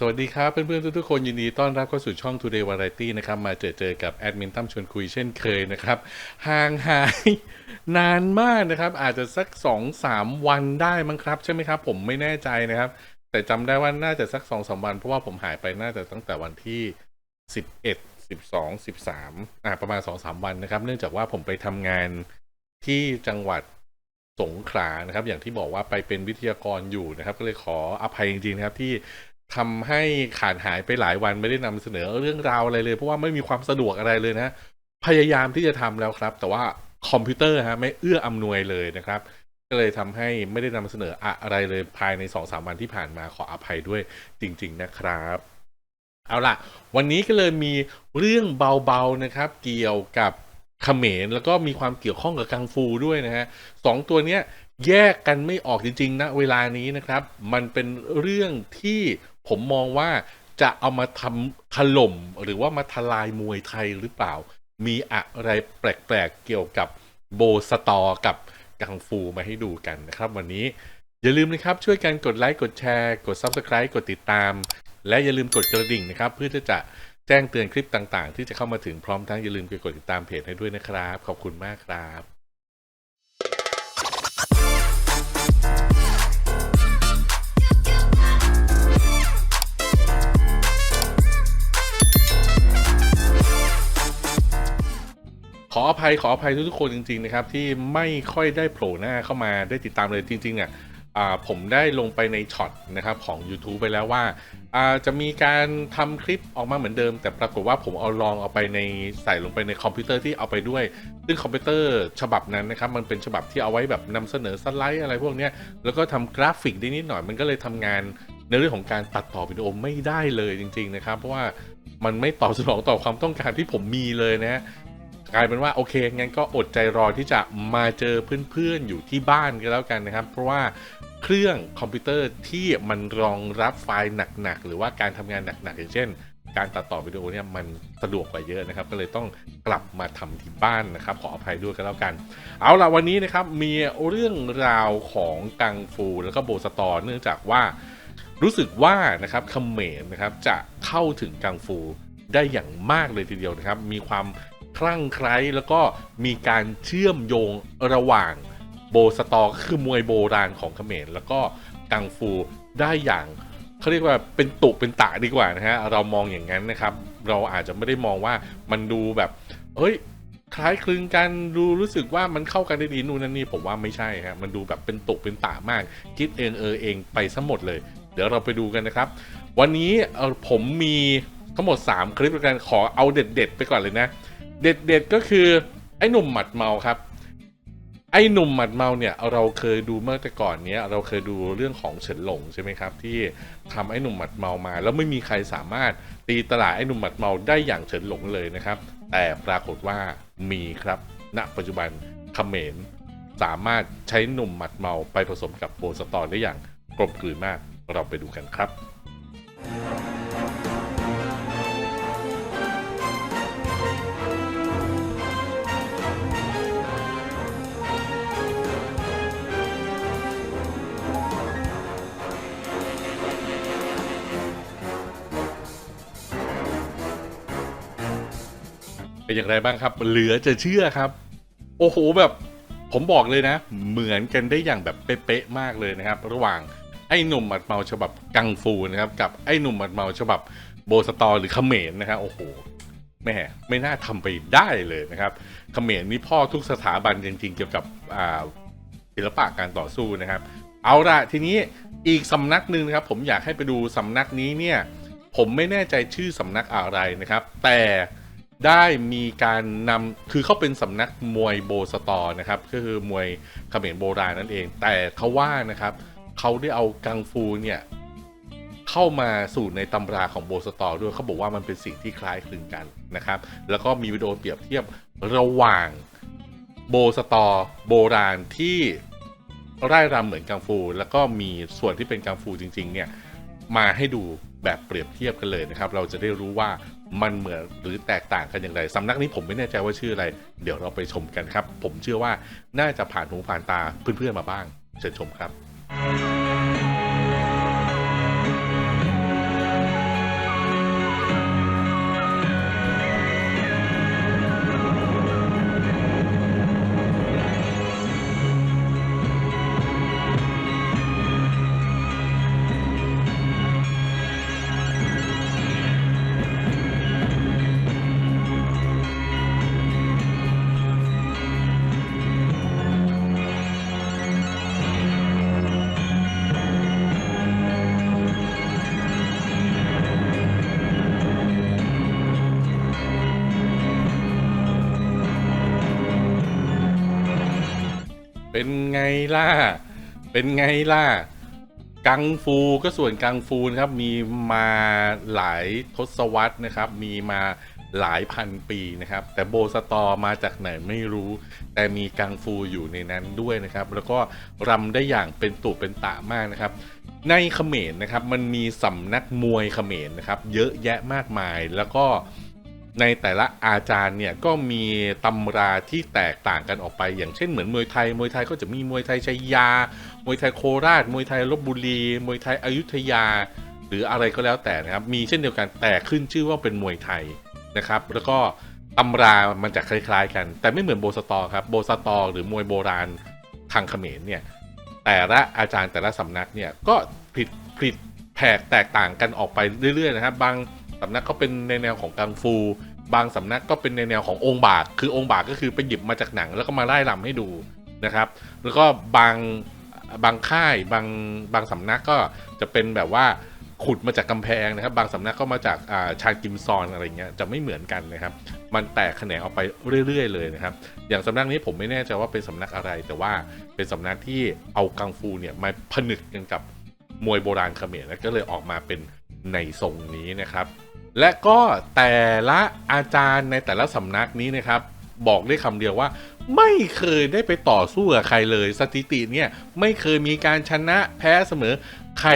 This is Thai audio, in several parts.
สวัสดีครับเพื่อนๆทุกๆคนยินดีต้อนรับเข้าสู่ช่อง Today Variety นะครับมาเจอเจอกับแอดมินตั้มชวนคุยเช่นเคยนะครับห่างหายนานมากนะครับ อาจจะสัก 2-3 วันได้มั้งครับใช่ไหมครับ ผมไม่แน่ใจนะครับ แต่จำได้ว่าน่าจะสัก 2-3 วัน เพราะว่าผมหายไปน่าจะตั้งแต่วันที่ 11 12 13อ่าประมาณ 2-3 วันนะครับ เนื่องจากว่าผมไปทำงานที่จังหวัดสงขลานะครับ อย่างที่บอกว่าไปเป็นวิทยากรอยู่นะครับ ก็เลยขออภัยจริงๆนะครับที่ ทำให้ขาดหายไปหลายวันไม่ได้นำเสนอเรื่องราวอะไรเลย เพราะว่าไม่มีความสะดวกอะไรเลยนะ พยายามที่จะทำแล้วครับ แต่ว่าคอมพิวเตอร์ฮะไม่เอื้ออำนวยเลยนะครับ ก็เลยทำให้ไม่ได้นำเสนออะไรเลยภายใน2อสวันที่ผ่านมาขออภัยด้วยจริง ๆ นะครับ เอาล่ะ วันนี้ก็เลยมีเรื่องเบาๆนะครับ เกี่ยวกับเขมรแล้วก็มีความเกี่ยวข้องกับกังฟูด้วยนะฮะสองตัวเนี้ย แยกกันไม่ออกจริงๆนะเวลานี้นะครับ มันเป็นเรื่องที่ผมมองว่าจะเอามาทำถล่มหรือว่ามาทลายมวยไทยหรือเปล่า มีอะไรแปลกๆเกี่ยวกับโบสตอกับกังฟูมาให้ดูกันนะครับ วันนี้อย่าลืมนะครับช่วยกันกดไลค์กดแชร์ กด Subscribe กดติดตาม และอย่าลืมกดกระดิ่งนะครับ เพื่อที่จะแจ้งเตือนคลิปต่างๆ ที่จะเข้ามาถึงพร้อมทั้งอย่าลืมกดติดตามเพจให้ด้วยนะครับ ขอบคุณมากครับ ออภัยขออภัยทุกๆคนจริง ๆ นะครับ ที่ไม่ค่อยได้โผล่หน้าเข้ามาได้ติดตามเลยจริง ๆ เนี่ยผมได้ลงไปในช็อตนะครับของ YouTube ไปแล้วว่าจะมีการทำคลิปออกมาเหมือนเดิม แต่ปรากฏว่าผมเอาลองเอาไปในใส่ลงไปในคอมพิวเตอร์ที่เอาไปด้วย ซึ่งคอมพิวเตอร์ฉบับนั้นนะครับมันเป็นฉบับที่เอาไว้แบบนำเสนอสไลด์อะไรพวกนี้แล้วก็ทำกราฟิกได้นิดหน่อยมันก็เลยทำงานในเรื่องของการตัดต่อวิดีโอไม่ได้เลยจริง ๆ นะครับ เพราะว่ามันไม่ตอบสนองต่อความต้องการที่ผมมีเลยนะ กลายเป็นว่าโอเคงั้นก็อดใจรอที่จะมาเจอเพื่อนๆอยู่ที่บ้านกันแล้วกันนะครับ เพราะว่าเครื่องคอมพิวเตอร์ที่มันรองรับไฟล์หนักๆ หรือว่าการทำงานหนักๆอย่างเช่น การตัดต่อวิดีโอเนี่ยมันสะดวกกว่าเยอะนะครับ ก็เลยต้องกลับมาทำที่บ้านนะครับ ขออภัยด้วยกันแล้วกัน เอาล่ะวันนี้นะครับมีเรื่องราวของกังฟูแล้วก็โบสตอเนื่องจากว่า รู้สึกว่านะครับเขมรนะครับจะเข้าถึงกังฟูได้อย่างมากเลยทีเดียวนะครับ มีความ คลั่งไคล้แล้วก็มีการเชื่อมโยงระหว่างโบสตอก็คือมวยโบราณของเขมรแล้วก็กังฟูได้อย่างเขาเรียกว่าเป็นตุเป็นตะดีกว่านะฮะเรามองอย่างนั้นนะครับ เราอาจจะไม่ได้มองว่ามันดูแบบเอ้ยคล้ายคลึงกันดูรู้สึกว่ามันเข้ากันได้ดีนู่นนั่นนี่ผมว่าไม่ใช่ฮะมันดูแบบเป็นตุเป็นตามาก คิดเองเออเองไปซะหมดเลย เดี๋ยวเราไปดูกันนะครับ วันนี้ผมมีทั้งหมด 3 คลิปด้วยกันขอเอาเด็ด ๆ ไปก่อนเลยนะ เด็ดๆก็คือไอ้หนุ่มหมัดเมาครับ ไอ้หนุ่มหมัดเมาเนี่ยเราเคยดูเมื่อแต่ก่อนเนี้ยเราเคยดูเรื่องของเฉินหลงใช่ไหมครับ ที่ทำไอ้หนุ่มหมัดเมามา แล้วไม่มีใครสามารถตีตลาดไอ้หนุ่มหมัดเมาได้อย่างเฉินหลงเลยนะครับ แต่ปรากฏว่ามีครับณปัจจุบันเขมรสามารถใช้หนุ่มหมัดเมาไปผสมกับโบสตอร์ได้อย่างกลมกลืนมากเราไปดูกันครับ เป็นอย่างไรบ้างครับ เหลือจะเชื่อครับ โอ้โหแบบผมบอกเลยนะ เหมือนกันได้อย่างแบบเป๊ะๆมากเลยนะครับ ระหว่างไอ้หนุ่มหมัดเมาฉบับกังฟูนะครับ กับไอ้หนุ่มหมัดเมาฉบับโบสตอร์หรือเขมรนะครับโอ้โหแม่ไม่น่าทำไปได้เลยนะครับเขมรนี่พ่อทุกสถาบันจริง ๆ เกี่ยวกับศิลปะการต่อสู้นะครับ เอาละทีนี้อีกสำนักหนึ่งนะครับ ผมอยากให้ไปดูสำนักนี้เนี่ย ผมไม่แน่ใจชื่อสำนักอะไรนะครับ แต่ ได้มีการนำคือเขาเป็นสำนักมวยโบสตอร์นะครับก็คือมวยเขมรโบราณนั่นเอง แต่เขาว่านะครับเขาได้เอากังฟูเนี่ยเข้ามาสู่ในตำราของโบสตอร์ด้วยเขาบอกว่ามันเป็นสิ่งที่คล้ายคลึงกันนะครับ แล้วก็มีวิดีโอเปรียบเทียบระหว่างโบสตอร์โบราณที่ไร่รำเหมือนกังฟู แล้วก็มีส่วนที่เป็นกังฟูจริง ๆ เนี่ยมาให้ดูแบบเปรียบเทียบกันเลยนะครับ เราจะได้รู้ว่า มันเหมือนหรือแตกต่างกันอย่างไรสำนักนี้ผมไม่แน่ใจว่าชื่ออะไร เดี๋ยวเราไปชมกันครับ ผมเชื่อว่าน่าจะผ่านหูผ่านตาเพื่อนๆมาบ้าง เชิญชมครับ เป็นไงล่ะ เป็นไงล่ะ กังฟูก็ส่วนกังฟูนะครับ มีมาหลายทศวรรษนะครับ มีมาหลายพันปีนะครับ แต่โบสตอมาจากไหนไม่รู้ แต่มีกังฟูอยู่ในนั้นด้วยนะครับ แล้วก็รำได้อย่างเป็นตุเป็นตะมากนะครับ ในเขมรนะครับ มันมีสำนักมวยเขมรนะครับ เยอะแยะมากมายแล้วก็ ในแต่ละอาจารย์เนี่ยก็มีตำราที่แตกต่างกันออกไป อย่างเช่นเหมือนมวยไทย มวยไทยก็จะมีมวยไทยชัยยา มวยไทยโคราช มวยไทยลบบุรี มวยไทยอยุธยา หรืออะไรก็แล้วแต่นะครับ มีเช่นเดียวกันแต่ขึ้นชื่อว่าเป็นมวยไทยนะครับ แล้วก็ตำรามันจะคล้ายๆ กัน แต่ไม่เหมือนโบสตอครับ โบสตอหรือมวยโบราณทางเขมรเนี่ยแต่ละอาจารย์แต่ละสำนักเนี่ยก็ผิดผิดแผกแตกต่างกันออกไปเรื่อยๆนะครับ บาง สำนักก็เป็นในแนวของกังฟู บางสำนักก็เป็นในแนวขององค์บาก คือองค์บากก็คือไปหยิบมาจากหนังแล้วก็มาไล่ลำให้ดูนะครับ แล้วก็บางบางค่ายบางบางสำนักก็จะเป็นแบบว่าขุดมาจากกำแพงนะครับ บางสำนักก็มาจากาชาญกิมซอนอะไรเงี้ยจะไม่เหมือนกันนะครับ มันแตกแขนงออกไปเรื่อย ๆ เลยนะครับ อย่างสำนักนี้ผมไม่แน่ใจว่าเป็นสำนักอะไร แต่ว่าเป็นสำนักที่เอากังฟูเนี่ยมาผนึกกันกับมวยโบราณเขมรแล้วก็เลยออกมาเป็นในทรงนี้นะครับ และก็แต่ละอาจารย์ในแต่ละสำนักนี้นะครับ บอกได้คำเดียวว่าไม่เคยได้ไปต่อสู้กับใครเลย สถิติเนี่ยไม่เคยมีการชนะแพ้เสมอใคร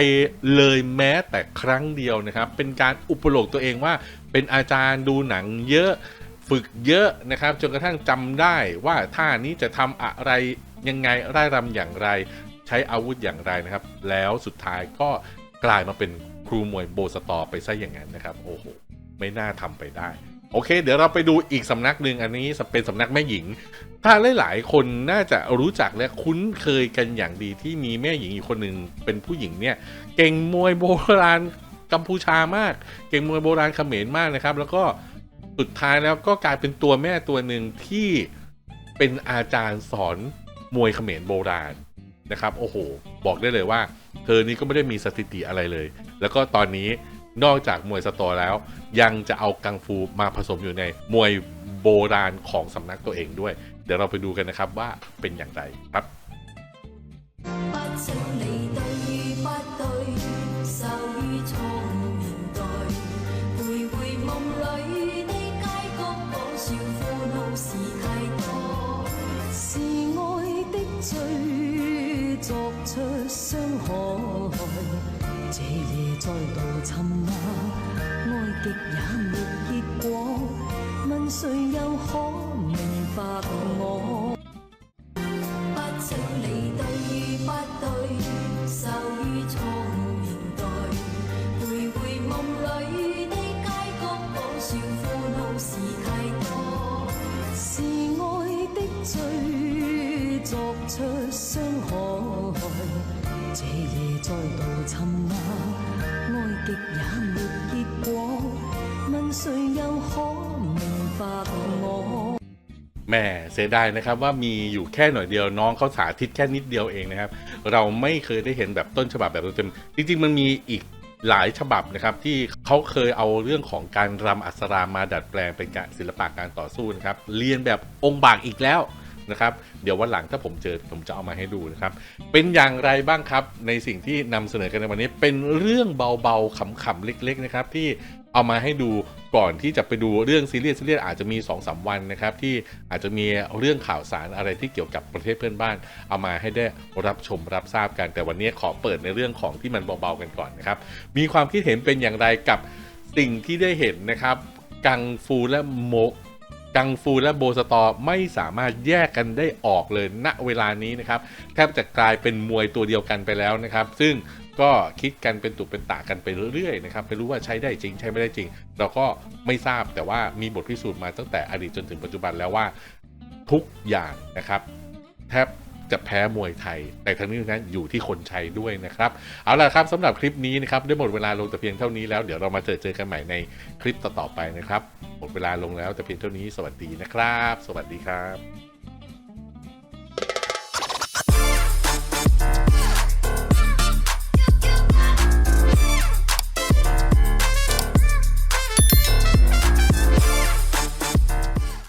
เลยแม้แต่ครั้งเดียวนะครับ เป็นการอุปโลกตัวเองว่า เป็นอาจารย์ดูหนังเยอะฝึกเยอะนะครับจนกระทั่งจำได้ว่าท่านี้จะทำอะไรยังไงไร่รำอย่างไร ใช้อาวุธอย่างไรนะครับ แล้วสุดท้ายก็กลายมาเป็น รูมวยโบสตอไปซะอย่างนั้นนะครับ โอ้โห ไม่น่าทำไปได้ โอเค เดี๋ยวเราไปดูอีกสำนักหนึ่งอันนี้เป็นสำนักแม่หญิง ถ้าหลายๆคนน่าจะรู้จักและคุ้นเคยกันอย่างดีที่มีแม่หญิงอีกคนหนึ่งเป็นผู้หญิงเนี่ย เก่งมวยโบราณกัมพูชามาก เก่งมวยโบราณเขมรมากนะครับ แล้วก็สุดท้ายแล้วก็กลายเป็นตัวแม่ตัวหนึ่งที่เป็นอาจารย์สอนมวยเขมรโบราณนะครับ โอ้โห บอกได้เลยว่า เธอนี้ก็ไม่ได้มีสถิติอะไรเลย แล้วก็ตอนนี้นอกจากมวยสตอแล้ว ยังจะเอากังฟูมาผสมอยู่ในมวยโบราณของสำนักตัวเองด้วย เดี๋ยวเราไปดูกันนะครับว่าเป็นอย่างไรครับ 再度沉默，爱极也没结果，问谁又可明白我？ แหม่เสียดายนะครับว่ามีอยู่แค่หน่อยเดียวน้องเขาสาธิตแค่นิดเดียวเองนะครับ เราไม่เคยได้เห็นแบบต้นฉบับแบบเต็มๆจริงๆมันมีอีกหลายฉบับนะครับ ที่เขาเคยเอาเรื่องของการรำอัศรามาดัดแปลงเป็นการศิลปะการต่อสู้นะครับ เรียนแบบองค์บากอีกแล้ว นะครับ เดี๋ยววันหลังถ้าผมเจอผมจะเอามาให้ดูนะครับ เป็นอย่างไรบ้างครับในสิ่งที่นำเสนอกันในวันนี้ เป็นเรื่องเบาๆขำๆเล็ก ๆ นะครับ ที่เอามาให้ดูก่อนที่จะไปดูเรื่องซีเรียสซีเรียสอาจจะมี2อสวันนะครับ ที่อาจจะมีเรื่องข่าวสารอะไรที่เกี่ยวกับประเทศเพื่อนบ้าน เอามาให้ได้รับชมรับทราบกัน แต่วันนี้ขอเปิดในเรื่องของที่มันเบาๆกันก่อนนะครับ มีความคิดเห็นเป็นอย่างไรกับสิ่งที่ได้เห็นนะครับกังฟูและโม กังฟูและโบสตอไม่สามารถแยกกันได้ออกเลยณเวลานี้นะครับแทบจะกลายเป็นมวยตัวเดียวกันไปแล้วนะครับ ซึ่งก็คิดกันเป็นตุเป็นตากันไปเรื่อยๆนะครับไม่รู้ว่าใช้ได้จริงใช้ไม่ได้จริง เราก็ไม่ทราบแต่ว่ามีบทพิสูจน์มาตั้งแต่อดีตจนถึงปัจจุบันแล้วว่าทุกอย่างนะครับ แทบ จะแพ้มวยไทย แต่ทั้งนี้ทั้งนั้นอยู่ที่คนใช้ด้วยนะครับ เอาล่ะครับสำหรับคลิปนี้นะครับได้หมดเวลาลงแต่เพียงเท่านี้แล้วเดี๋ยวเรามาเจอเจอกันใหม่ในคลิปต่อๆไปนะครับหมดเวลาลงแล้วแต่เพียงเท่านี้สวัสดีนะครับ สวัสดีครับ